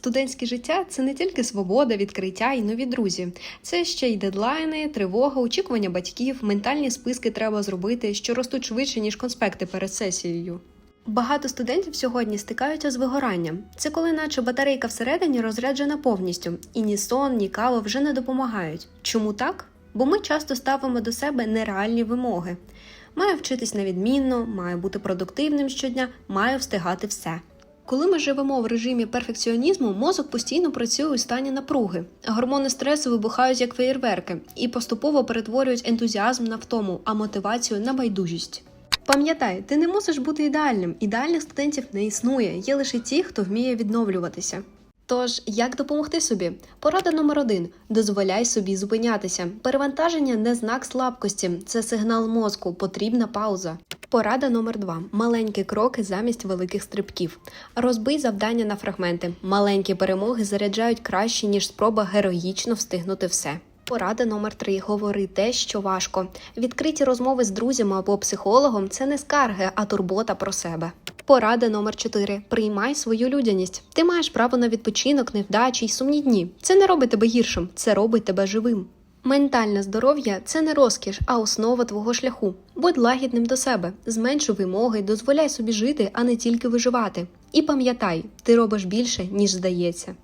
Студентське життя це не тільки свобода, відкриття і нові друзі. Це ще й дедлайни, тривога, очікування батьків, ментальні списки треба зробити, що ростуть швидше, ніж конспекти перед сесією. Багато студентів сьогодні стикаються з вигоранням. Це коли, наче батарейка всередині розряджена повністю, і ні сон, ні кава вже не допомагають. Чому так? Бо ми часто ставимо до себе нереальні вимоги. Маю вчитись на відмінно, маю бути продуктивним щодня, маю встигати все. Коли ми живемо в режимі перфекціонізму, мозок постійно працює у стані напруги. Гормони стресу вибухають як феєрверки і поступово перетворюють ентузіазм на втому, а мотивацію на байдужість. Пам'ятай, ти не мусиш бути ідеальним. Ідеальних студентів не існує, є лише ті, хто вміє відновлюватися. Тож, як допомогти собі? Порада номер один: дозволяй собі зупинятися. Перевантаження не знак слабкості, це сигнал мозку, потрібна пауза. Порада номер два: маленькі кроки замість великих стрибків. Розбий завдання на фрагменти. Маленькі перемоги заряджають краще, ніж спроба героїчно встигнути все. Порада номер три: говори те, що важко. Відкриті розмови з друзями або психологом це не скарги, а турбота про себе. Порада номер 4. Приймай свою людяність. Ти маєш право на відпочинок, невдачі й сумні дні. Це не робить тебе гіршим, це робить тебе живим. Ментальне здоров'я це не розкіш, а основа твого шляху. Будь лагідним до себе, зменшуй вимоги, дозволяй собі жити, а не тільки виживати. І пам'ятай, ти робиш більше, ніж здається.